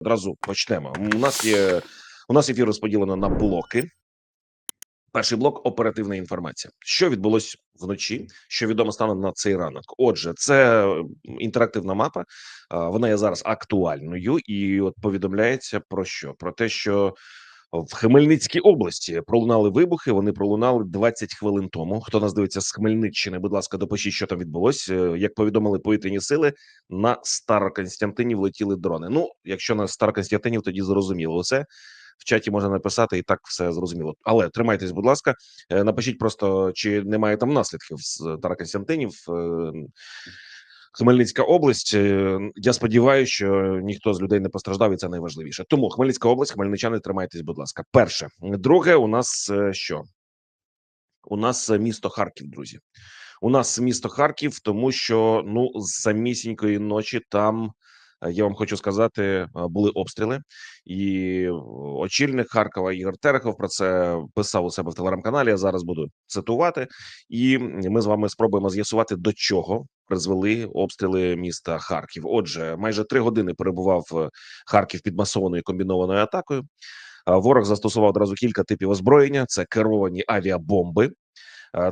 Одразу почнемо. У нас є у нас ефір розподілено на блоки. Перший блок оперативна інформація. Що відбулось вночі? Що відомо станом на цей ранок? Отже, це інтерактивна мапа. Вона є зараз актуальною, і от повідомляється про що? Про те, що в Хмельницькій області пролунали вибухи. Вони пролунали 20 хвилин тому. Хто нас дивиться з Хмельниччини? Будь ласка, допишіть, що там відбулось. Е, Як повідомили повітряні сили, на Староконстянтинів летіли дрони. Ну, якщо на Староконстянтинів, тоді зрозуміло усе. В чаті можна написати і так все зрозуміло. Але тримайтесь, будь ласка, Е, напишіть просто, чи немає там наслідків з Староконстянтинів. Е, Хмельницька область. Е, Я сподіваюся, що ніхто з людей не постраждав, і це найважливіше. Тому Хмельницька область, хмельничани, тримайтесь, будь ласка. Перше, друге, у нас е, що? У нас е, місто Харків, друзі. У нас місто Харків, тому що ну з самісінької ночі там я вам хочу сказати, були обстріли, і очільник Харкова Ігор Терехов про це писав у себе в телеграм-каналі. Я зараз буду цитувати, і ми з вами спробуємо з'ясувати до чого призвели обстріли міста Харків. Отже, майже три години перебував е, Харків під масованою комбінованою атакою. Ворог застосував одразу кілька типів озброєння: це керовані авіабомби,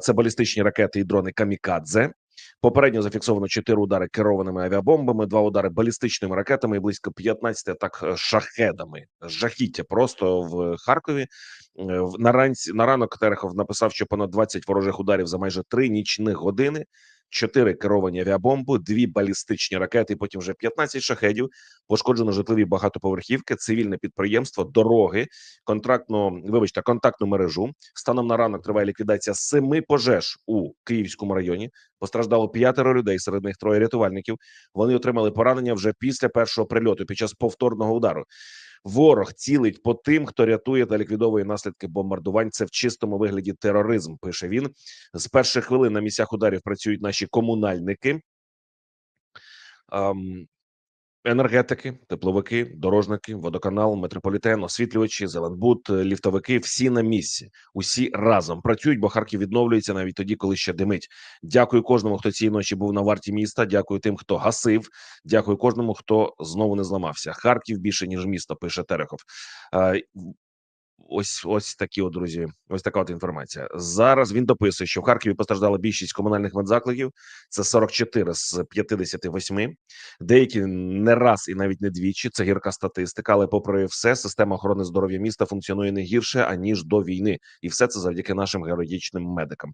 це балістичні ракети і дрони Камікадзе. Попередньо зафіксовано 4 удари керованими авіабомбами, 2 удари балістичними ракетами і близько 15 атак е, шахедами. Жахіття просто в Харкові. Е, На ранці на ранок Терехов написав, що понад 20 ворожих ударів за майже 3 нічних години. 4 керовані авіабомби, 2 балістичні ракети, потім вже 15 шахедів. Пошкоджено житлові багатоповерхівки, цивільне підприємство, дороги, контрактну, вибачте, контактну мережу. Станом на ранок триває ліквідація семи пожеж у Київському районі. Постраждало п'ятеро людей, серед них троє рятувальників. Вони отримали поранення вже після першого прильоту під час повторного удару. Ворог цілить по тим, хто рятує та ліквідовує наслідки бомбардувань. Це в чистому вигляді тероризм. Пише він з перших хвилин на місцях ударів працюють наші комунальники. Ем, енергетики, тепловики, дорожники, водоканал, метрополітен, освітлювачі, зеленбуд, е, ліфтовики всі на місці, усі разом працюють, бо Харків відновлюється навіть тоді, коли ще димить. Дякую кожному, хто цієї ночі був на варті міста. Дякую тим, хто гасив. Дякую кожному, хто знову не зламався. Харків більше ніж місто. Пише Терехов. Ось ось такі от друзі. Ось така от інформація. Зараз він дописує, що в Харкові постраждала більшість комунальних медзакладів. Це 44 з 58. Деякі не раз і навіть не двічі. Це гірка статистика. Але, попри все, система охорони здоров'я міста функціонує не гірше аніж до війни, і все це завдяки нашим героїчним медикам.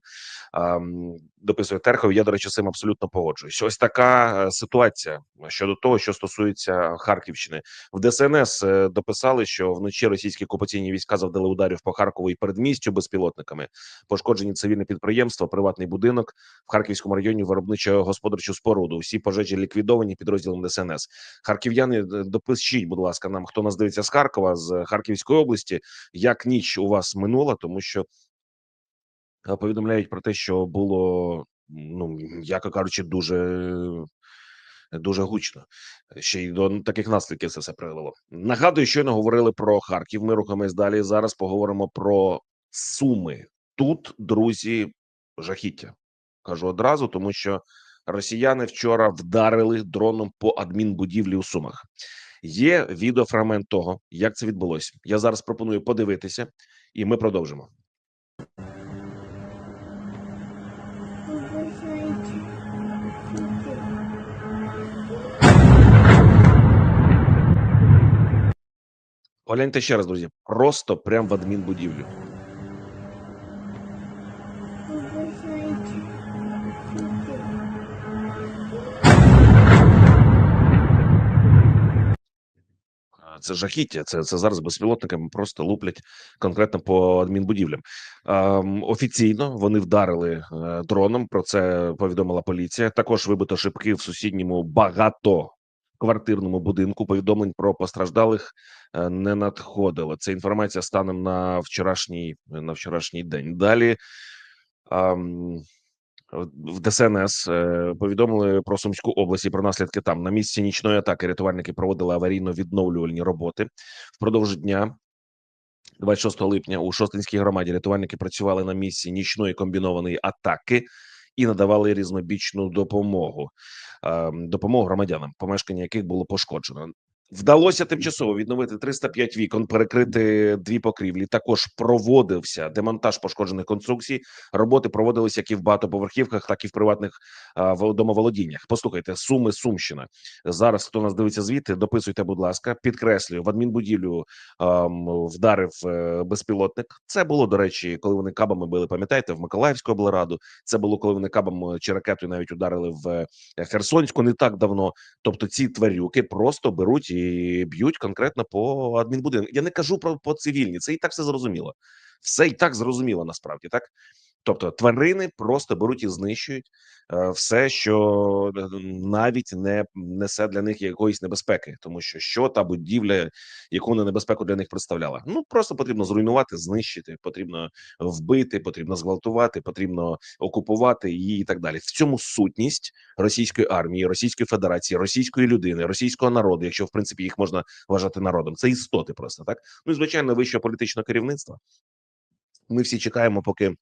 Ам, дописує Терхов. Я до речі, з цим абсолютно погоджуюсь. Ось така е, ситуація щодо того, що стосується Харківщини. В ДСНС е, дописали, що вночі російські окупаційні війська завдали ударів по Харкову і передмістю безпілотниками. Пошкоджені цивільне підприємство, приватний будинок в Харківському районі виробничо господарчу споруду. Всі пожежі ліквідовані підрозділом ДСНС. Харків'яни, е, допишіть, будь ласка, нам хто нас дивиться з Харкова, з Харківської області. Як ніч у вас минула, тому що е, повідомляють про те, що було ну м'яко кажучи, дуже дуже гучно. Ще й до таких наслідків це все привело. Нагадую, щойно говорили про Харків. Ми рухаємось далі. Зараз поговоримо про Суми. Тут, друзі, жахіття. Кажу одразу, тому що росіяни вчора вдарили дроном по адмінбудівлі у Сумах. Є відеофрагмент того, як це відбулося. Я зараз пропоную подивитися, і ми продовжимо. Погляньте ще раз, друзі. Просто прямо в адмінбудівлю. Це жахіття. Це, це зараз безпілотниками просто луплять конкретно по адмінбудівлям. Ем, офіційно вони вдарили е, дроном. Про це повідомила поліція. Також вибито шибки в сусідньому багатоквартирному будинку. Повідомлень про постраждалих е, не надходило. Це інформація станом на вчорашній на вчорашній день. Далі. в ДСНС е, повідомили про Сумську область і про наслідки там на місці нічної атаки. Рятувальники проводили аварійно-відновлювальні роботи впродовж дня. 26 липня у Шостинській громаді рятувальники працювали на місці нічної комбінованої атаки і надавали різнобічну допомогу. Е, допомогу громадянам, помешкання яких було пошкоджено. Вдалося тимчасово відновити 305 вікон, перекрити дві покрівлі. Також проводився демонтаж пошкоджених конструкцій. Роботи проводилися як і в багатоповерхівках, так і в приватних а, домоволодіннях. Послухайте, суми Сумщина. Зараз хто нас дивиться звідти, дописуйте, будь ласка. Підкреслюю, в адмінбудівлю ам, вдарив е, безпілотник. Це було до речі, коли вони кабами били. Пам'ятаєте, в Миколаївську облраду. Це було коли вони кабами чи ракетою навіть ударили в е, Херсонську не так давно. Тобто ці тварюки просто беруть і б'ють конкретно по адмінбудинку. Я не кажу про по цивільні, це і так все зрозуміло. Все і так зрозуміло насправді, так. Тобто тварини просто беруть і знищують е, все, що е, навіть не несе для них якоїсь небезпеки, тому що що та будівля, яку вона небезпеку для них представляла. Ну просто потрібно зруйнувати, знищити, потрібно вбити, потрібно зґвалтувати, потрібно окупувати її і так далі. В цьому сутність російської армії, Російської Федерації, російської людини, російського народу, якщо в принципі їх можна вважати народом, це істоти просто так. Ну і звичайно, вищого політичного керівництва. Ми всі чекаємо, поки.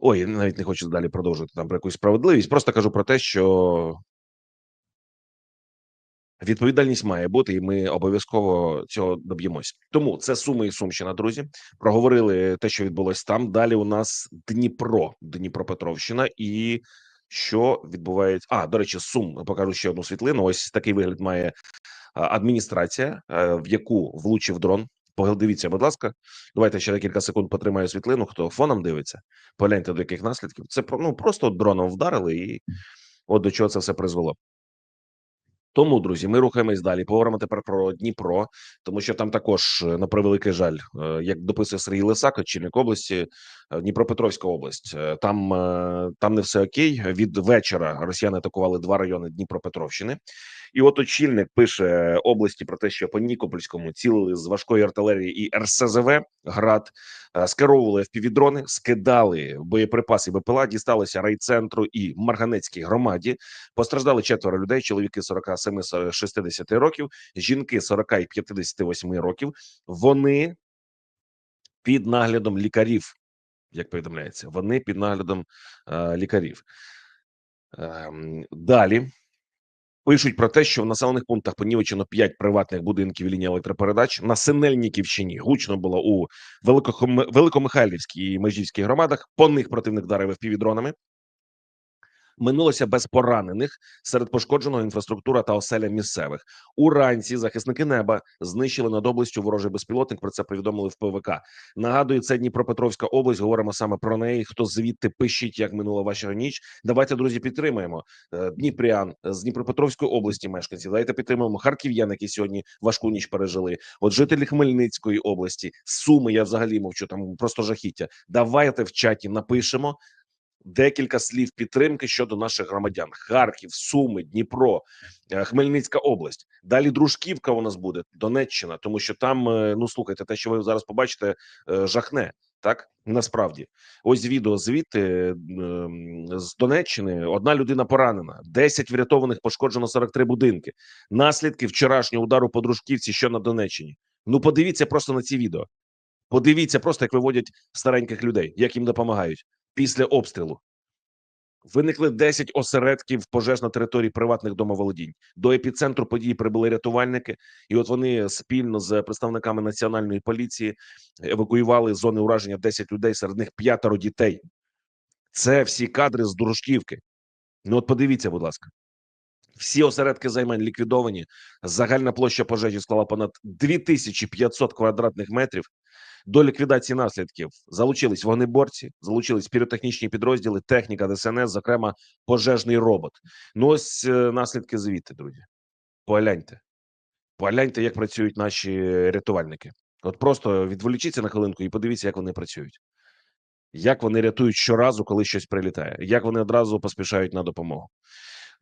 Ой, навіть не хочу далі продовжувати там про якусь справедливість. Просто кажу про те, що відповідальність має бути, і ми обов'язково цього доб'ємось. Тому це Суми і Сумщина, друзі. Проговорили те, що відбулось там. Далі у нас Дніпро, Дніпропетровщина і. Що відбувається? А до речі, сум покажу ще одну світлину. Ось такий вигляд має адміністрація, е, в яку влучив дрон. Подивіться, будь ласка, давайте ще декілька секунд потримаю світлину. Хто фоном дивиться, погляньте до яких наслідків. Це ну просто дроном вдарили, і от до чого це все призвело. Тому, друзі, ми рухаємось далі. Поговоримо тепер про Дніпро, тому що там також на превеликий жаль, е, як дописує Сергій Лисак, очільник області, Дніпропетровська область. е, Там е, там не все окей. Від вечора росіяни атакували два райони Дніпропетровщини. І от очільник пише області про те, що по Нікопольському цілили з важкої артилерії і РСЗВ град, е, скеровували впівдрони, скидали боєприпаси БПЛА, дісталися райцентру і Марганецькій громаді. Постраждали четверо людей: чоловіки 47-60 років, жінки 40 і 58 років. Вони під наглядом лікарів, як повідомляється, вони під наглядом е, лікарів. Ем, далі пишуть про те, що в населених пунктах понівечено 5 приватних будинків і ліній електропередач. На Синельниківщині гучно було у Великохом... Великомихайлівській і Межівській громадах. По них противник вдарив півдронами. Минулося без поранених серед пошкодженого інфраструктура та оселя місцевих. Уранці захисники неба знищили над областю ворожий безпілотник. Про це повідомили в ПВК. Нагадую, це Дніпропетровська область. Говоримо саме про неї. Хто звідти пишіть, як минула ваша ніч? Давайте, друзі, підтримаємо Е, Дніпрян з Дніпропетровської області. Мешканці давайте підтримуємо харків'ян, які сьогодні важку ніч пережили. От жителі Хмельницької області, Суми. Я взагалі мовчу там просто жахіття. Давайте в чаті напишемо декілька слів підтримки щодо наших громадян: Харків, Суми, Дніпро, е, Хмельницька область. Далі Дружківка у нас буде Донеччина, тому що там е, ну слухайте, те, що ви зараз побачите, е, жахне. Так насправді, ось відео звідти з Донеччини. Одна людина поранена, 10 врятованих, пошкоджено 43 будинки. Наслідки вчорашнього удару по дружківці, що на Донеччині. Ну, подивіться просто на ці відео. Подивіться просто, як виводять стареньких людей, як їм допомагають після обстрілу. Виникли 10 осередків пожеж на території приватних домоволодінь. До епіцентру події прибули рятувальники, і от вони спільно з представниками національної поліції евакуювали з зони ураження 10 людей, серед них п'ятеро дітей. Це всі кадри з Дружківки. Ну, от подивіться, будь ласка. Всі осередки займань ліквідовані. Загальна площа пожежі склала понад 2500 квадратних метрів. До ліквідації наслідків залучились вогнеборці, залучились піротехнічні підрозділи, техніка ДСНС, зокрема пожежний робот. Ну ось е, наслідки звідти, друзі. Погляньте, погляньте, як працюють наші рятувальники. От просто відволічіться на хвилинку і подивіться, як вони працюють. Як вони рятують щоразу, коли щось прилітає, як вони одразу поспішають на допомогу.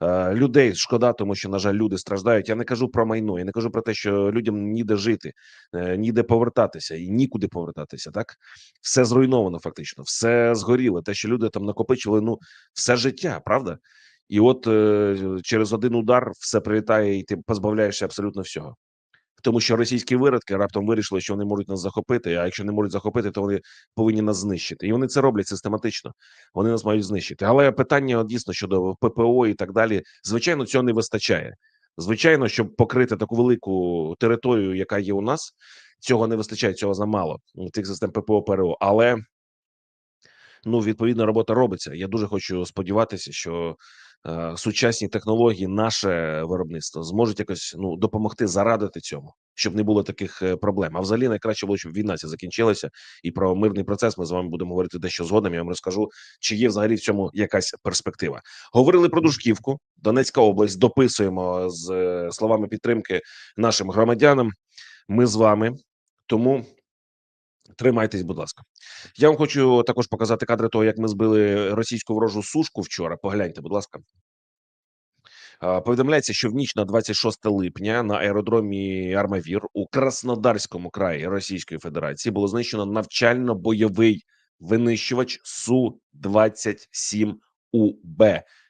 Е, людей шкода, тому що на жаль, люди страждають. Я не кажу про майно, я не кажу про те, що людям ніде жити, е, ніде повертатися і нікуди повертатися. Так все зруйновано, фактично, все згоріло. Те, що люди там накопичували, ну все життя, правда? І от е, через один удар все прилітає, і ти позбавляєшся абсолютно всього. Тому що російські виродки раптом вирішили, що вони можуть нас захопити. А якщо не можуть захопити, то вони повинні нас знищити, і вони це роблять систематично. Вони нас мають знищити. Але питання дійсно щодо ППО і так далі. Звичайно, цього не вистачає. Звичайно, щоб покрити таку велику територію, яка є у нас, цього не вистачає, цього замало м, тих систем ППО ПРО. Але ну відповідна робота робиться. Я дуже хочу сподіватися, що сучасні технології, наше виробництво зможуть якось ну допомогти зарадити цьому, щоб не було таких е, проблем. А взагалі найкраще було, щоб війна ця закінчилася, і про мирний процес ми з вами будемо говорити дещо згодом. Я вам розкажу, чи є взагалі в цьому якась перспектива. Говорили про Дужківку, Донецька область. Дописуємо з е, словами підтримки нашим громадянам. Ми з вами, тому тримайтесь, будь ласка. Я вам хочу також показати кадри того, як ми збили російську ворожу сушку вчора. Погляньте, будь ласка. Повідомляється, що в ніч на 26 липня на аеродромі Армавір у Краснодарському краї Російської Федерації було знищено навчально-бойовий винищувач Су 27 УБ.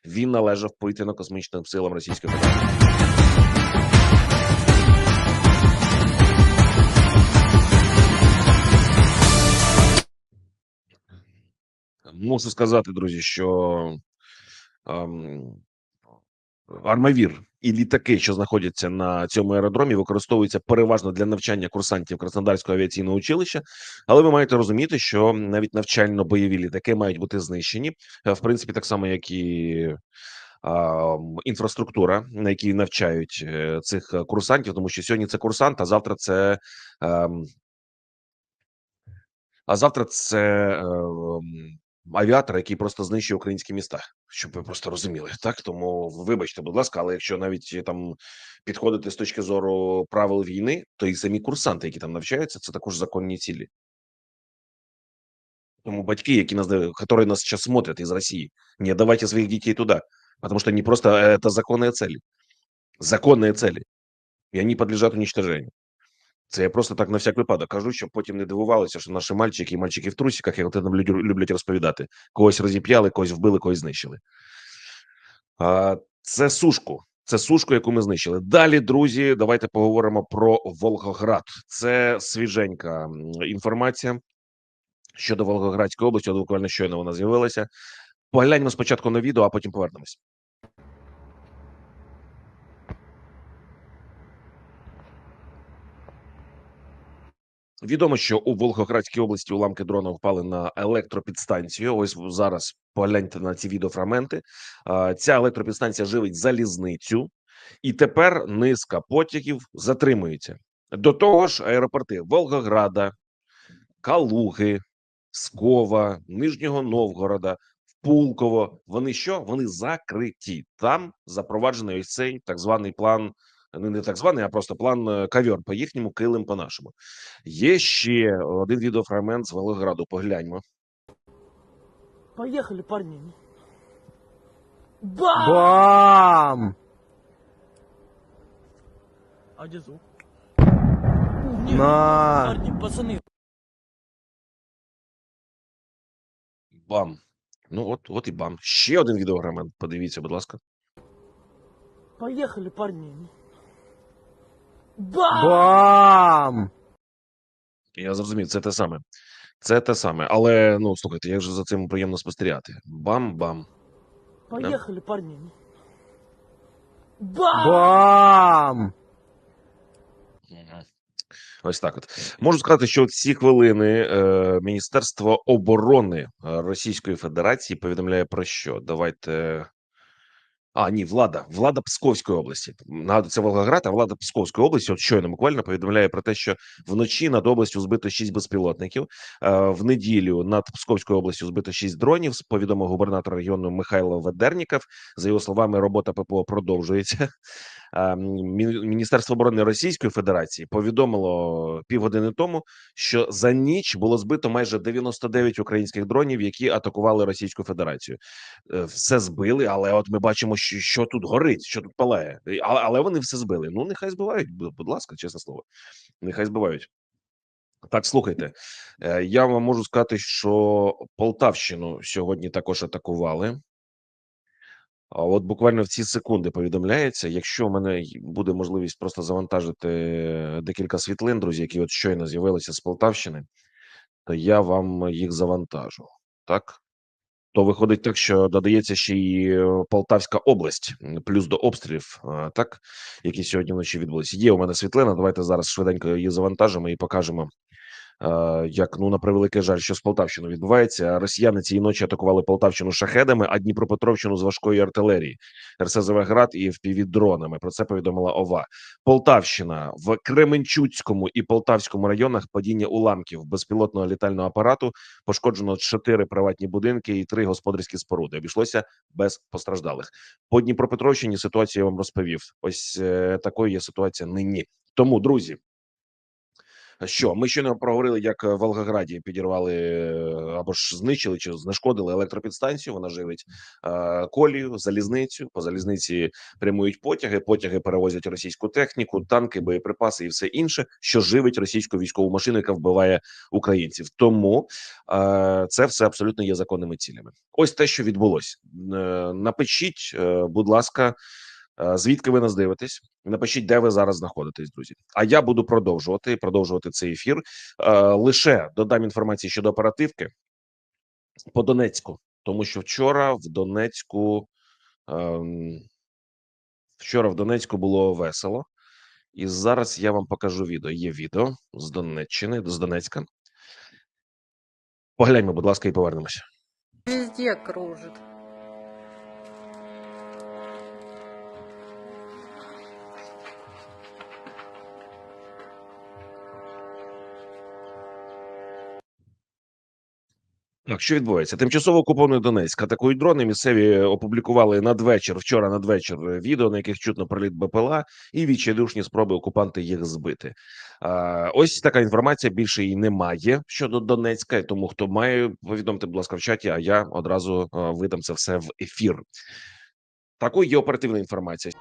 Він належав повітряно-космічним силам Російської Федерації. Мушу сказати, друзі, що ем, армавір і літаки, що знаходяться на цьому аеродромі, використовуються переважно для навчання курсантів Краснодарського авіаційного училища. Але ви маєте розуміти, що навіть навчально-бойові літаки мають бути знищені, е, в принципі, так само, як і інфраструктура, на якій навчають е, цих е, курсантів, тому що сьогодні це курсант, а завтра це. ем, а завтра це е, м, авіатор, який просто знищує українські міста, щоб ви просто розуміли. Так тому вибачте, будь ласка, але якщо навіть там підходити з точки зору правил війни, то і самі курсанти, які там навчаються, це також законні цілі. Тому батьки, які нас, э, которые нас сейчас смотрят из России, не отдавайте своих детей туда, потому что они просто э, это законные цели, законные цели, і вони подлежать уничтожению. Це я просто так на всяк випадок кажу, щоб потім не дивувалися, що наші мальчики і мальчики в трусиках, як от нам люблять, розповідати, когось розіп'яли, когось вбили, когось знищили. А, це сушку. Це сушку, яку ми знищили. Далі, друзі, давайте поговоримо про Волгоград. Це свіженька інформація щодо Волгоградської області. Буквально щойно вона з'явилася. Погляньмо спочатку на відео, а потім повернемось. Відомо, що у Волгоградській області уламки дрона впали на електропідстанцію. Ось зараз погляньте на ці відеофрагменти. Ця електропідстанція живить залізницю, і тепер низка потягів затримується. До того ж, аеропорти Волгограда, Калуги, Скова, Нижнього Новгорода, Пулково. Вони що? Вони закриті. Там запроваджений ось цей так званий план. Не, не так званий, а просто план е, ковер по їхньому, килим по нашому. Є ще один відеофрагмент з Волгограду. Погляньмо. Поехали, парни. Бам! Бам! А где звук? На! Парни, пацаны, Бам. Ну от, от і бам. Ще один відеофрагмент. Подивіться, будь ласка. поехали, парни. Бам! Бам! Я зрозумів, це те саме. Це те саме. Але ну слухайте, як же за цим приємно спостерігати. Бам-бам. Поехали, парни. Бам! Бам! Мгм. Ось так. От можу сказати, що ці хвилини е, Міністерство оборони е, Російської Федерації повідомляє про що? Давайте. А, ні, влада, влада Псковської області. Нагадую, це Волгоград, а влада Псковської області, от щойно буквально повідомляє про те, що вночі над областю збито 6 безпілотників. Е, в неділю над Псковською областю збито 6 дронів. Повідомив губернатор регіону Михайло Ведерніков. За його словами, робота ППО продовжується. Мі- Міністерство оборони Російської Федерації повідомило півгодини тому, що за ніч було збито майже 99 українських дронів, які атакували Російську Федерацію. Е, Все збили, але от ми бачимо, що, що тут горить, що тут палає. Але, але вони все збили. Ну нехай збивають, будь ласка, чесне слово. Нехай збивають. Так, слухайте, е, я вам можу сказати, що Полтавщину сьогодні також атакували. А от буквально в ці секунди повідомляється, якщо в мене буде можливість просто завантажити декілька світлин, друзі, які от щойно з'явилися з Полтавщини, то я вам їх завантажу. Так? то виходить так, що додається ще й е, Полтавська область, плюс до обстрілів, так які сьогодні вночі відбулися. Є у мене світлина. Давайте зараз швиденько її завантажимо і покажемо. Е, Як ну на превеликий жаль, що з Полтавщиною відбувається. Росіяни цієї ночі атакували Полтавщину шахедами, а Дніпропетровщину з важкої артилерії, РСЗВ град і впівдронами. Про це повідомила ОВА. Полтавщина в Кременчуцькому і Полтавському районах падіння уламків безпілотного літального апарату пошкоджено чотири приватні будинки і три господарські споруди. Обійшлося без постраждалих. По Дніпропетровщині ситуацію я вам розповів. Ось е, такою є ситуація нині. Тому, друзі. Що ми щойно проговорили, як в Волгограді підірвали е, або ж знищили чи знешкодили електропідстанцію. Вона живить е, колію, залізницю. По залізниці прямують потяги. Потяги перевозять російську техніку, танки, боєприпаси і все інше, що живить російську військову машину, яка вбиває українців. Тому е, це все абсолютно є законними цілями. Ось те, що відбулось. Е, напишіть, е, будь ласка. Е, Звідки ви нас дивитесь? Напишіть, де ви зараз знаходитесь, друзі. А я буду продовжувати продовжувати цей ефір. Е, лише додам інформації щодо оперативки по Донецьку, тому що вчора в Донецьку ем, вчора в Донецьку було весело, і зараз я вам покажу відео. Є відео з Донеччини, з Донецька. Погляньмо, будь ласка, і повернемося. Везде кружит. Так, що відбувається? Тимчасово окупований Донецьк атакують дрони. Місцеві опублікували надвечір, вчора надвечір е, відео, на яких чутно приліт БПЛА і відчайдушні спроби окупанти їх збити. А, ось така інформація. Більше її немає щодо Донецька. Тому хто має, повідомте, будь ласка, в чаті. А я одразу а, видам це все в ефір. Такою є оперативна інформація.